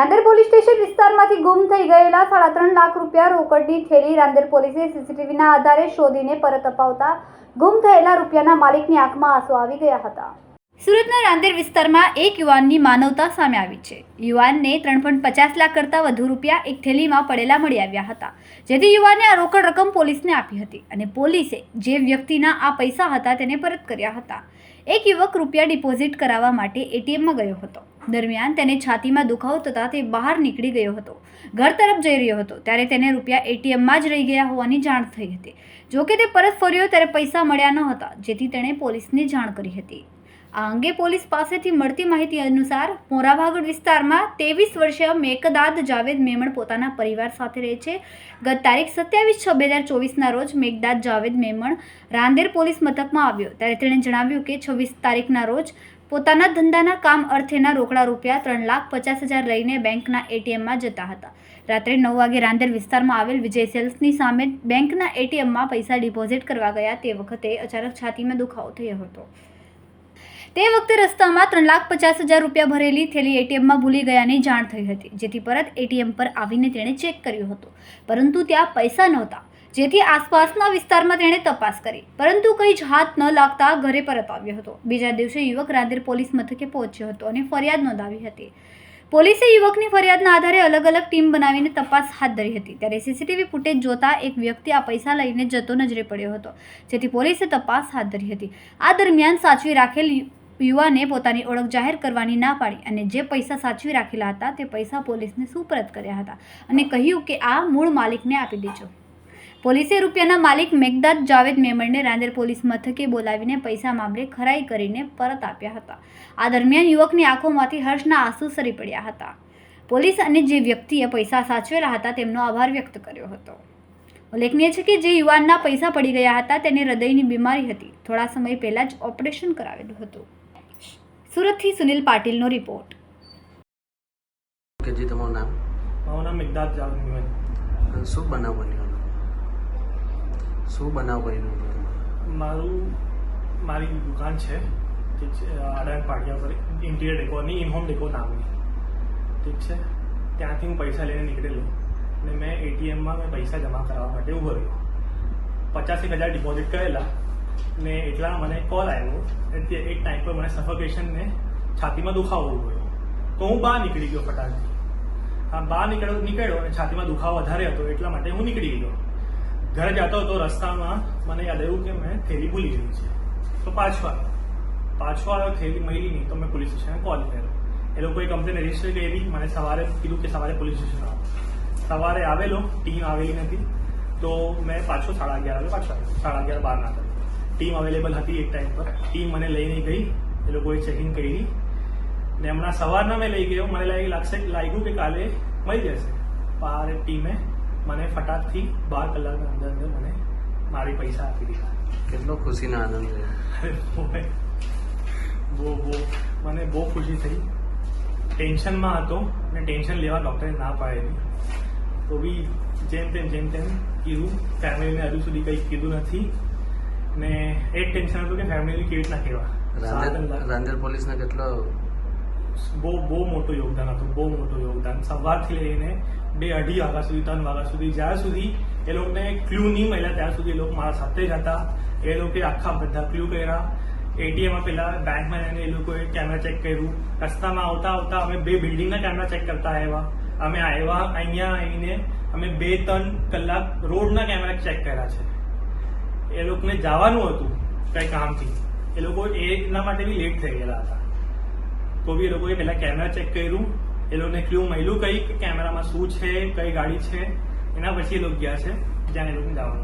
Rander police station વિસ્તારમાંથી ગુમ થઈ ગયેલા સાડા ત્રણ લાખ રૂપિયા રોકડની થેલી રાંદેર પોલીસે સીસીટીવીના આધારે શોધીને પરત અપાવતા ગુમ થયેલા રૂપિયાના માલિકની આંખમાં આંસુ આવી ગયા હતા. સુરતના રાંદેર વિસ્તારમાં એક યુવાનની માનવતા સામે આવી છે. યુવાનને ત્રણ પોઈન્ટ પચાસ લાખ કરતાં વધુ રૂપિયા એક થેલીમાં પડેલા મળી આવ્યા હતા, જેથી યુવાને આ રોકડ રકમ પોલીસને આપી હતી અને પોલીસે જે વ્યક્તિના આ પૈસા હતા તેને પરત કર્યા હતા. એક યુવક રૂપિયા ડિપોઝિટ કરાવવા માટે એટીએમમાં ગયો હતો. દરમિયાન તેને છાતીમાં દુખાવો થતાં તે બહાર નીકળી ગયો હતો. ઘર તરફ જઈ રહ્યો હતો. ત્યારે તેને રૂપિયા એટીએમમાં જ રહી ગયા હોવાની જાણ થઈ હતી. જોકે તે પરત ફર્યો ત્યારે પૈસા મળ્યા ન હતા, જેથી તેણે પોલીસને જાણ કરી હતી. આ અંગે પોલીસ પાસેથી મળતી માહિતી અનુસાર મોરાભાગડ વિસ્તારમાં ત્રેવીસ વર્ષીય મેકદાદ જાવેદ મેમણ પોતાના પરિવાર સાથે રહે છે. ગત તારીખ સત્યાવીસ છ બે હજાર ચોવીસના રોજ મેઘદાદ જાવેદ મેમણ રાંદેર પોલીસ મથકમાં આવ્યો. ત્યારે તેણે જણાવ્યું કે છવ્વીસ તારીખના રોજ પોતાના ધંધાના કામ અર્થેના રોકડા રૂપિયા ત્રણ લાખ પચાસ હજાર લઈને બેંકના એટીએમમાં જતા હતા. રાત્રે નવ વાગે રાંદેર વિસ્તારમાં આવેલ વિજય સેલ્સની સામે બેંકના એટીએમમાં પૈસા ડિપોઝિટ કરવા ગયા તે વખતે અચાનક છાતીમાં દુખાવો થયો હતો. તે વખતે રસ્તામાં ત્રણ લાખ પચાસ હજાર રૂપિયા ભરેલી થેલી એટીએમમાં ભૂલી ગયાની જાણ થઈ હતી, જેથી પરત એટીએમ પર આવીને તેણે ચેક કર્યું હતું. પરંતુ ત્યાં પૈસા નહોતા, જેથી આસપાસના વિસ્તારમાં તેણે તપાસ કરી. પરંતુ કંઈ જ હાથ ન લાગતા ઘરે પરત આવ્યો હતો. બીજા દિવસે યુવક રાંદેર પોલીસ મથકે પહોંચ્યો હતો અને ફરિયાદ નોંધાવી હતી. પોલીસે યુવકની ફરિયાદના આધારે અલગ અલગ ટીમ બનાવીને તપાસ હાથ ધરી હતી. ત્યારે સીસીટીવી ફૂટેજ જોતા એક વ્યક્તિ આ પૈસા લઈને જતો નજરે પડ્યો હતો, જેથી પોલીસે તપાસ હાથ ધરી હતી. આ દરમિયાન સાચવી રાખેલ યુવાને પોતાની ઓળખ જાહેર કરવાની ના પાડી અને જે પૈસા સાચવી રાખેલા હતા તે પૈસા પોલીસને સુપરત કર્યા હતા અને કહ્યું કે આ મૂળ માલિકને આપી દેજો. પોલીસે રૂપિયાના માલિક મેઘદાદ જાવેદ મેમણને રાંદેર પોલીસ મથકે બોલાવીને પૈસા મામલે ખરાઈ કરીને પરત આપ્યા હતા. આ દરમિયાન યુવકની આંખોમાંથી હર્ષના આંસુ સરી પડ્યા હતા. પોલીસ અને જે વ્યક્તિએ પૈસા સાચવેલા હતા તેમનો આભાર વ્યક્ત કર્યો હતો. ઉલ્લેખનીય છે કે જે યુવાનના પૈસા પડી ગયા હતા તેને હૃદયની બીમારી હતી. થોડા સમય પહેલાં જ ઓપરેશન કરાવેલું હતું. સુરતથી સુનિલ પાટીલનો રિપોર્ટ. કે જી તમારું નામ? મારું નામ મિગદાદ જાવેદ શું બનાવ બન્યો શું બનાવ બન્યો હતો મારું મારી દુકાન છે ઠીક છે આડાન પાટિયા પર ઇન્ટિરિયર ડેકોરની ઇનહોમ ડેકો નામની. ઠીક છે? ત્યાંથી હું પૈસા લઈને નીકળેલો. અને મેં એટીએમમાં મેં પૈસા જમા કરાવવા માટે ઊભો રહ્યો. પચાસ એક હજાર ડિપોઝિટ કરેલા. ને એટલા મને કોલ આવ્યો અને એક ટાઈમ પર મને સફોકેશન ને છાતીમાં દુખાવો ગયો તો હું બહાર નીકળી ગયો ફટાકથી. હા બહાર નીકળ્યો નીકળ્યો અને છાતીમાં દુખાવો વધારે હતો એટલા માટે હું નીકળી ગયો. ઘરે જતો હતો, રસ્તામાં મને યાદ આવ્યું કે મેં થેલી ભૂલી ગઈ છે. તો પાછો આવ્યો. પાછો આવ્યો થેલી મળી નહીં તો મેં પોલીસ સ્ટેશને કોલ કર્યો. એ લોકોએ કમ્પ્લેન રજિસ્ટર કરી, મને સવારે કીધું કે સવારે પોલીસ સ્ટેશન આવો. સવારે આવેલો ટીમ આવેલી નથી. તો મેં પાછો સાડા અગિયાર આવ્યો પાછો સાડા અગિયાર બાર ના ટીમ અવેલેબલ હતી એક ટાઈમ પર. ટીમ મને લઈને ગઈ. એ લોકોએ ચેકિંગ કરી. ને હમણાં સવારના મેં લઈ ગયો. મને લાગી લાગશે લાગ્યું કે કાલે મળી જશે. બાર ટીમે મને ફટાકથી બાર કલાકના અંદર અંદર મને મારી પૈસા આપી દીધા. કેટલો ખુશીનો આનંદ બહુ બહુ. મને બહુ ખુશી થઈ. ટેન્શનમાં હતો અને ટેન્શન લેવા ડૉક્ટરે ના પાડેલી. તો બી જેમ તેમ જેમ તેમ કીધું. ફેમિલીને હજુ સુધી કંઈ કીધું નથી. ને એ ટેન્શન હતું કે ફેમિલી કેવી રીતના કહેવા રાંદેર પોલીસને કેટલો બહુ બહુ મોટું યોગદાન હતું બહુ મોટું યોગદાન. સવારથી લઈને બે અઢી વાગ્યા સુધી ત્રણ વાગ્યા સુધી જ્યાં સુધી એ લોકોને ક્લુ નહીં મળ્યા ત્યાં સુધી એ લોકો મારા સાથે જ હતા. એ લોકોએ આખા બધા ક્લુ કર્યા. એટીએમમાં પેલા બેંકમાં જઈને એ લોકોએ કેમેરા ચેક કર્યું. રસ્તામાં આવતા આવતા અમે બે બિલ્ડિંગના કેમેરા ચેક કરતા આવ્યા. અમે આવ્યા અહીંયા આવીને અમે બે ત્રણ કલાક રોડના કેમેરા ચેક કર્યા છે. એ લોકોને જવાનું હતું કઈ કામથી. એ લોકો એના માટે બી લેટ થઈ ગયેલા હતા. તો બી એ લોકોએ પહેલા કેમેરા ચેક કર્યું. એ લોકોને ક્લ્યુ મળ્યું કઈ કેમેરામાં શું છે, કઈ ગાડી છે, એના પછી એ લોકો ગયા છે, જ્યાં એ લોકોને જવાનું.